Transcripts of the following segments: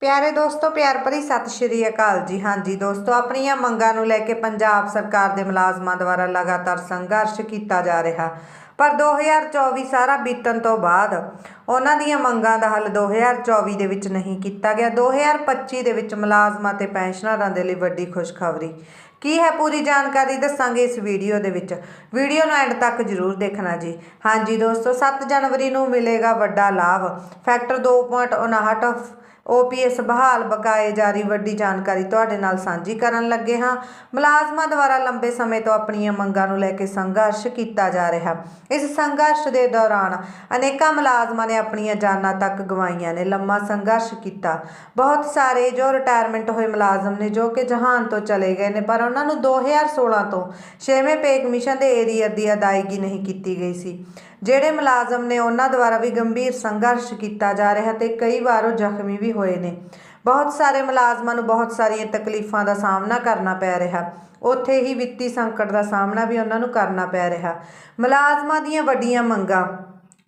ਪਿਆਰੇ ਦੋਸਤੋ, ਪਿਆਰ ਭਰੀ ਸਤਿ ਸ਼੍ਰੀ ਅਕਾਲ ਜੀ। ਹਾਂਜੀ ਦੋਸਤੋ, ਆਪਣੀਆਂ ਮੰਗਾਂ ਨੂੰ ਲੈ ਕੇ ਪੰਜਾਬ ਸਰਕਾਰ ਦੇ ਮੁਲਾਜ਼ਮਾਂ ਦੁਆਰਾ ਲਗਾਤਾਰ ਸੰਘਰਸ਼ ਕੀਤਾ ਜਾ ਰਿਹਾ। ਪਰ 2024 ਸਾਰਾ ਬੀਤਣ ਤੋਂ ਬਾਅਦ ਉਹਨਾਂ ਦੀਆਂ ਮੰਗਾਂ ਦਾ ਹੱਲ 2024 ਦੇ ਵਿੱਚ ਨਹੀਂ ਕੀਤਾ ਗਿਆ। 2025 ਦੇ ਵਿੱਚ ਮੁਲਾਜ਼ਮਾਂ ਤੇ ਪੈਨਸ਼ਨਰਾਂ ਦੇ ਲਈ ਵੱਡੀ ਖੁਸ਼ਖਬਰੀ। ਕੀ ਹੈ ਪੂਰੀ ਜਾਣਕਾਰੀ ਦੱਸਾਂਗੇ ਇਸ ਵੀਡੀਓ ਦੇ ਵਿੱਚ। ਵੀਡੀਓ ਨੂੰ ਐਂਡ ਤੱਕ ਜ਼ਰੂਰ ਦੇਖਣਾ ਜੀ। ਹਾਂਜੀ ਦੋਸਤੋ 7 ਜਨਵਰੀ ਨੂੰ ਮਿਲੇਗਾ ਵੱਡਾ ਲਾਭ। ਫੈਕਟਰ 2.59 ਓਪੀਐਸ ਬਹਾਲ ਬਕਾਏ ਜਾਰੀ। ਵੱਡੀ ਜਾਣਕਾਰੀ ਤੁਹਾਡੇ ਨਾਲ ਸਾਂਝੀ ਕਰਨ ਲੱਗੇ ਹਾਂ। ਮੁਲਾਜ਼ਮਾਂ ਦੁਆਰਾ ਲੰਬੇ ਸਮੇਂ ਤੋਂ ਆਪਣੀਆਂ ਮੰਗਾਂ ਨੂੰ ਲੈ ਕੇ ਸੰਘਰਸ਼ ਕੀਤਾ ਜਾ ਰਿਹਾ। ਇਸ ਸੰਘਰਸ਼ ਦੇ ਦੌਰਾਨ ਅਨੇਕਾਂ ਮੁਲਾਜ਼ਮਾਂ ਨੇ ਆਪਣੀਆਂ ਜਾਨਾਂ ਤੱਕ ਗਵਾਈਆਂ ਨੇ। ਲੰਮਾ ਸੰਘਰਸ਼ ਕੀਤਾ। ਬਹੁਤ ਸਾਰੇ ਜੋ ਰਿਟਾਇਰਮੈਂਟ ਹੋਏ ਮੁਲਾਜ਼ਮ ਨੇ ਜੋ ਕਿ ਜਹਾਨ ਤੋਂ ਚਲੇ ਗਏ ਨੇ, ਪਰ ਉਹਨਾਂ ਨੂੰ 2016 ਤੋਂ 6ਵੇਂ ਪੇ ਕਮਿਸ਼ਨ ਦੇ ਏਰੀਅਰ ਦੀ ਅਦਾਇਗੀ ਨਹੀਂ ਕੀਤੀ ਗਈ ਸੀ, ਜਿਹੜੇ ਮੁਲਾਜ਼ਮ ਨੇ ਉਹਨਾਂ ਦੁਆਰਾ ਵੀ ਗੰਭੀਰ ਸੰਘਰਸ਼ ਕੀਤਾ ਜਾ ਰਿਹਾ ਤੇ ਕਈ ਵਾਰ ਉਹ ਜ਼ਖਮੀ ਵੀ ਹੋਏ ਨੇ। ਬਹੁਤ ਸਾਰੇ ਮੁਲਾਜ਼ਮਾਂ ਨੂੰ ਬਹੁਤ ਸਾਰੀਆਂ ਤਕਲੀਫਾਂ ਦਾ ਸਾਹਮਣਾ ਕਰਨਾ ਪੈ ਰਿਹਾ। ਉੱਥੇ ਹੀ ਵਿੱਤੀ ਸੰਕਟ ਦਾ ਸਾਹਮਣਾ ਵੀ ਉਹਨਾਂ ਨੂੰ ਕਰਨਾ ਪੈ ਰਿਹਾ। ਮੁਲਾਜ਼ਮਾਂ ਦੀਆਂ ਵੱਡੀਆਂ ਮੰਗਾਂ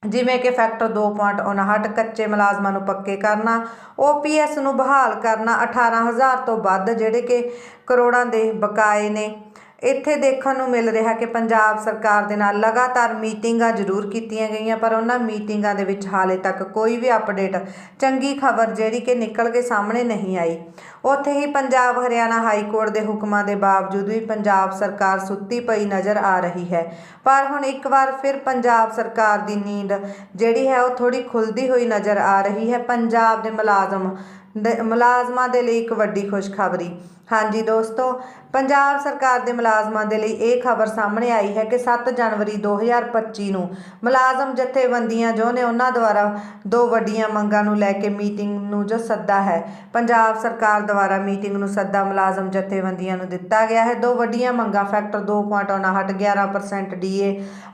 ਜਿਵੇਂ ਕਿ ਫੈਕਟਰ 2.59 ਕੱਚੇ ਮੁਲਾਜ਼ਮਾਂ ਨੂੰ ਪੱਕੇ ਕਰਨਾ ਓਪੀਐਸ ਨੂੰ ਬਹਾਲ ਕਰਨਾ 18000 ਤੋਂ ਵੱਧ, ਜਿਹੜੇ ਕਿ ਕਰੋੜਾਂ ਦੇ ਬਕਾਏ ਨੇ। ਇੱਥੇ ਦੇਖਣ ਨੂੰ ਮਿਲ ਰਿਹਾ ਕਿ ਪੰਜਾਬ ਸਰਕਾਰ ਦੇ ਨਾਲ ਲਗਾਤਾਰ ਮੀਟਿੰਗਾਂ ਜ਼ਰੂਰ ਕੀਤੀਆਂ ਗਈਆਂ, ਪਰ ਉਹਨਾਂ ਮੀਟਿੰਗਾਂ ਦੇ ਵਿੱਚ ਹਾਲੇ ਤੱਕ ਕੋਈ ਵੀ ਅਪਡੇਟ ਚੰਗੀ ਖਬਰ ਜਿਹੜੀ ਕਿ ਨਿਕਲ ਕੇ ਸਾਹਮਣੇ ਨਹੀਂ ਆਈ। ਉੱਥੇ ਹੀ ਪੰਜਾਬ ਹਰਿਆਣਾ ਹਾਈ ਕੋਰਟ ਦੇ ਹੁਕਮਾਂ ਦੇ ਬਾਵਜੂਦ ਵੀ ਪੰਜਾਬ ਸਰਕਾਰ ਸੁੱਤੀ ਪਈ ਨਜ਼ਰ ਆ ਰਹੀ ਹੈ। ਪਰ ਹੁਣ ਇੱਕ ਵਾਰ ਫਿਰ ਪੰਜਾਬ ਸਰਕਾਰ ਦੀ ਨੀਂਦ ਜਿਹੜੀ ਹੈ ਉਹ ਥੋੜੀ ਖੁੱਲਦੀ ਹੋਈ ਨਜ਼ਰ ਆ ਰਹੀ ਹੈ। ਪੰਜਾਬ ਦੇ ਮੁਲਾਜ਼ਮ ਦੇ- ਮੁਲਾਜ਼ਮਾਂ ਦੇ ਲਈ ਇੱਕ ਵੱਡੀ ਖੁਸ਼ਖਬਰੀ। ਹਾਂਜੀ ਦੋਸਤੋ ਪੰਜਾਬ ਸਰਕਾਰ ਦੇ ਮੁਲਾਜ਼ਮਾਂ ਦੇ ਲਈ ਇਹ ਖਬਰ ਸਾਹਮਣੇ ਆਈ ਹੈ ਕਿ 7 ਜਨਵਰੀ 2025 ਨੂੰ ਮੁਲਾਜ਼ਮ ਜਥੇਬੰਦੀਆਂ ਜੋ ਨੇ ਉਹਨਾਂ ਦੁਆਰਾ ਦੋ ਵੱਡੀਆਂ ਮੰਗਾਂ ਨੂੰ ਲੈ ਕੇ ਮੀਟਿੰਗ ਨੂੰ ਜੋ ਸੱਦਾ ਹੈ, ਪੰਜਾਬ ਸਰਕਾਰ ਦੁਆਰਾ ਮੀਟਿੰਗ ਨੂੰ ਸੱਦਾ ਮੁਲਾਜ਼ਮ ਜਥੇਬੰਦੀਆਂ ਨੂੰ ਦਿੱਤਾ ਗਿਆ ਹੈ। ਦੋ ਵੱਡੀਆਂ ਮੰਗਾਂ ਫੈਕਟਰ 2.59 11% ਡੀਏ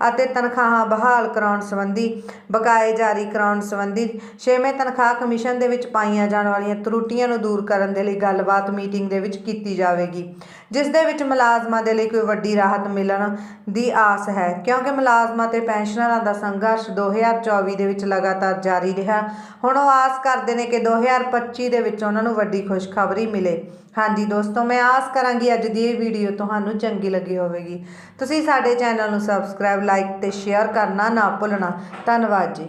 ਅਤੇ ਤਨਖਾਹਾਂ ਬਹਾਲ ਕਰਾਉਣ ਸੰਬੰਧੀ, ਬਕਾਏ ਜਾਰੀ ਕਰਾਉਣ ਸੰਬੰਧੀ ਛੇਵੇਂ ਤਨਖਾਹ ਕਮਿਸ਼ਨ ਦੇ ਵਿੱਚ ਪਾਈਆਂ ਜਾਣ ਵਾਲੀਆਂ ਤਰੁੱਟੀਆਂ ਨੂੰ ਦੂਰ ਕਰਨ ਦੇ ਲਈ ਗੱਲਬਾਤ ਮੀਟਿੰਗ ਦੇ ਵਿੱਚ ਕੀਤੀ ਜਾਵੇਗੀ। ਜਿਸ ਦੇ ਵਿੱਚ ਮੁਲਾਜ਼ਮਾਂ ਦੇ ਲਈ ਕੋਈ ਵੱਡੀ ਰਾਹਤ ਮਿਲਣ ਦੀ ਆਸ ਹੈ। ਕਿਉਂਕਿ ਮੁਲਾਜ਼ਮਾਂ ਤੇ ਪੈਨਸ਼ਨਰਾਂ ਦਾ ਸੰਘਰਸ਼ 2024 ਦੇ ਵਿੱਚ ਲਗਾਤਾਰ ਜਾਰੀ ਰਿਹਾ। ਹੁਣ ਉਹ ਆਸ ਕਰਦੇ ਨੇ ਕਿ 2025 ਦੇ ਵਿੱਚ ਉਹਨਾਂ ਨੂੰ ਵੱਡੀ ਖੁਸ਼ਖਬਰੀ ਮਿਲੇ। ਹਾਂਜੀ ਦੋਸਤੋ, ਮੈਂ ਆਸ ਕਰਾਂਗੀ ਅੱਜ ਦੀ ਇਹ ਵੀਡੀਓ ਤੁਹਾਨੂੰ ਚੰਗੀ ਲੱਗੀ ਹੋਵੇਗੀ। ਤੁਸੀਂ ਸਾਡੇ ਚੈਨਲ ਨੂੰ ਸਬਸਕ੍ਰਾਈਬ, ਲਾਈਕ ਤੇ ਸ਼ੇਅਰ ਕਰਨਾ ਨਾ ਭੁੱਲਣਾ। ਧੰਨਵਾਦ ਜੀ।